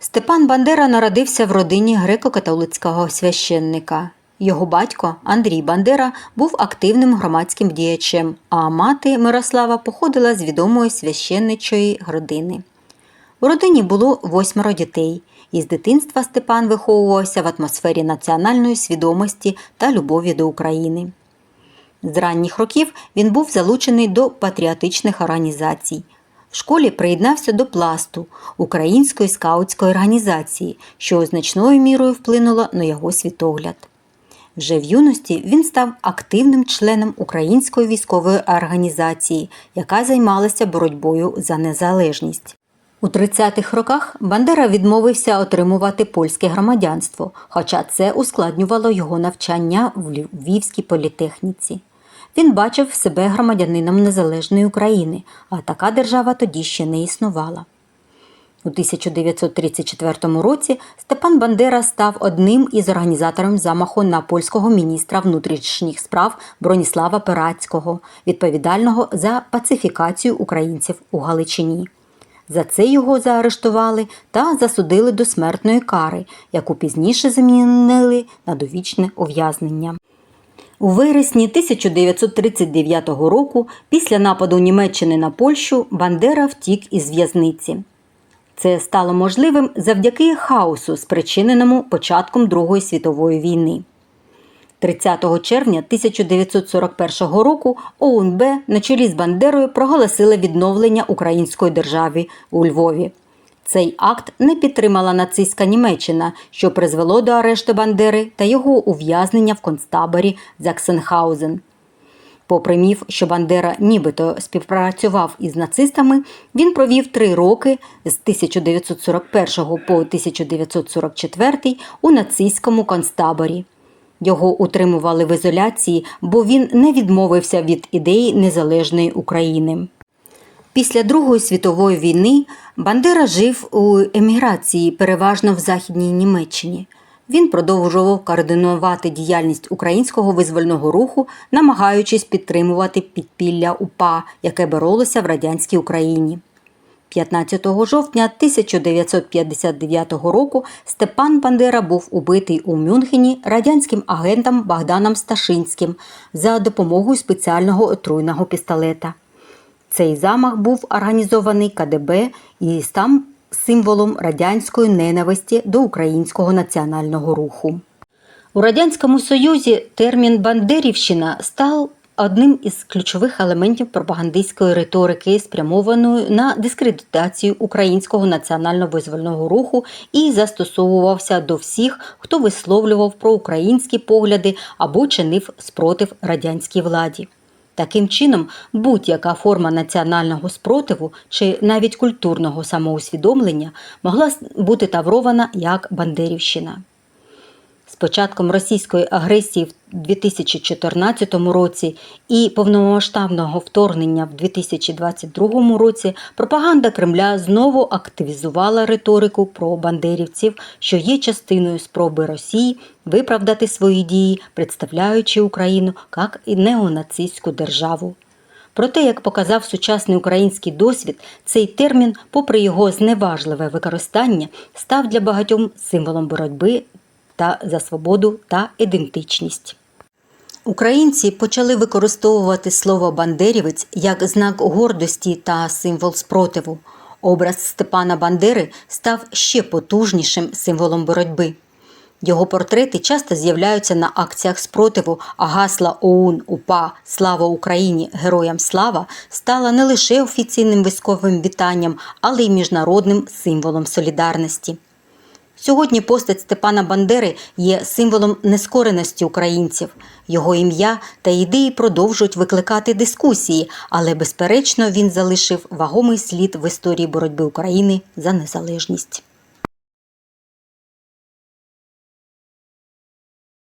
Степан Бандера народився в родині греко-католицького священника. Його батько Андрій Бандера був активним громадським діячем, а мати Мирослава походила з відомої священничої родини. У родині було восьмеро дітей, і з дитинства Степан виховувався в атмосфері національної свідомості та любові до України. З ранніх років він був залучений до патріотичних організацій. В школі приєднався до пласту Української скаутської організації, що значною мірою вплинуло на його світогляд. Вже в юності він став активним членом Української військової організації, яка займалася боротьбою за незалежність. У 30-х роках Бандера відмовився отримувати польське громадянство, хоча це ускладнювало його навчання в Львівській політехніці. Він бачив себе громадянином незалежної України, а така держава тоді ще не існувала. У 1934 році Степан Бандера став одним із організаторів замаху на польського міністра внутрішніх справ Броніслава Перацького, відповідального за пацифікацію українців у Галичині. За це його заарештували та засудили до смертної кари, яку пізніше замінили на довічне ув'язнення. У вересні 1939 року, після нападу Німеччини на Польщу, Бандера втік із в'язниці. Це стало можливим завдяки хаосу, спричиненому початком Другої світової війни. 30 червня 1941 року ОУНБ на чолі з Бандерою проголосили відновлення української держави у Львові. Цей акт не підтримала нацистська Німеччина, що призвело до арешту Бандери та його ув'язнення в концтаборі Заксенхаузен. Попри міф, що Бандера нібито співпрацював із нацистами, він провів три роки з 1941 по 1944 у нацистському концтаборі. Його утримували в ізоляції, бо він не відмовився від ідеї незалежної України. Після Другої світової війни Бандера жив у еміграції, переважно в Західній Німеччині. Він продовжував координувати діяльність українського визвольного руху, намагаючись підтримувати підпілля УПА, яке боролося в радянській Україні. 15 жовтня 1959 року Степан Бандера був убитий у Мюнхені радянським агентом Богданом Сташинським за допомогою спеціального отруйного пістолета. Цей замах був організований КДБ і став символом радянської ненависті до українського національного руху. У Радянському Союзі термін Бандерівщина став одним із ключових елементів пропагандистської риторики, спрямованої на дискредитацію українського національно-визвольного руху і застосовувався до всіх, хто висловлював проукраїнські погляди або чинив спротив радянській владі. Таким чином, будь-яка форма національного спротиву чи навіть культурного самоусвідомлення могла бути таврована як Бандерівщина. Початком російської агресії в 2014 році і повномасштабного вторгнення в 2022 році пропаганда Кремля знову активізувала риторику про бандерівців, що є частиною спроби Росії виправдати свої дії, представляючи Україну як неонацистську державу. Проте, як показав сучасний український досвід, цей термін, попри його зневажливе використання, став для багатьом символом боротьби та за свободу та ідентичність. Українці почали використовувати слово бандерівець як знак гордості та символ спротиву. Образ Степана Бандери став ще потужнішим символом боротьби. Його портрети часто з'являються на акціях спротиву, а гасла ОУН, УПА Слава Україні! Героям слава стала не лише офіційним військовим вітанням, але й міжнародним символом солідарності. Сьогодні постать Степана Бандери є символом нескореності українців. Його ім'я та ідеї продовжують викликати дискусії, але безперечно він залишив вагомий слід в історії боротьби України за незалежність.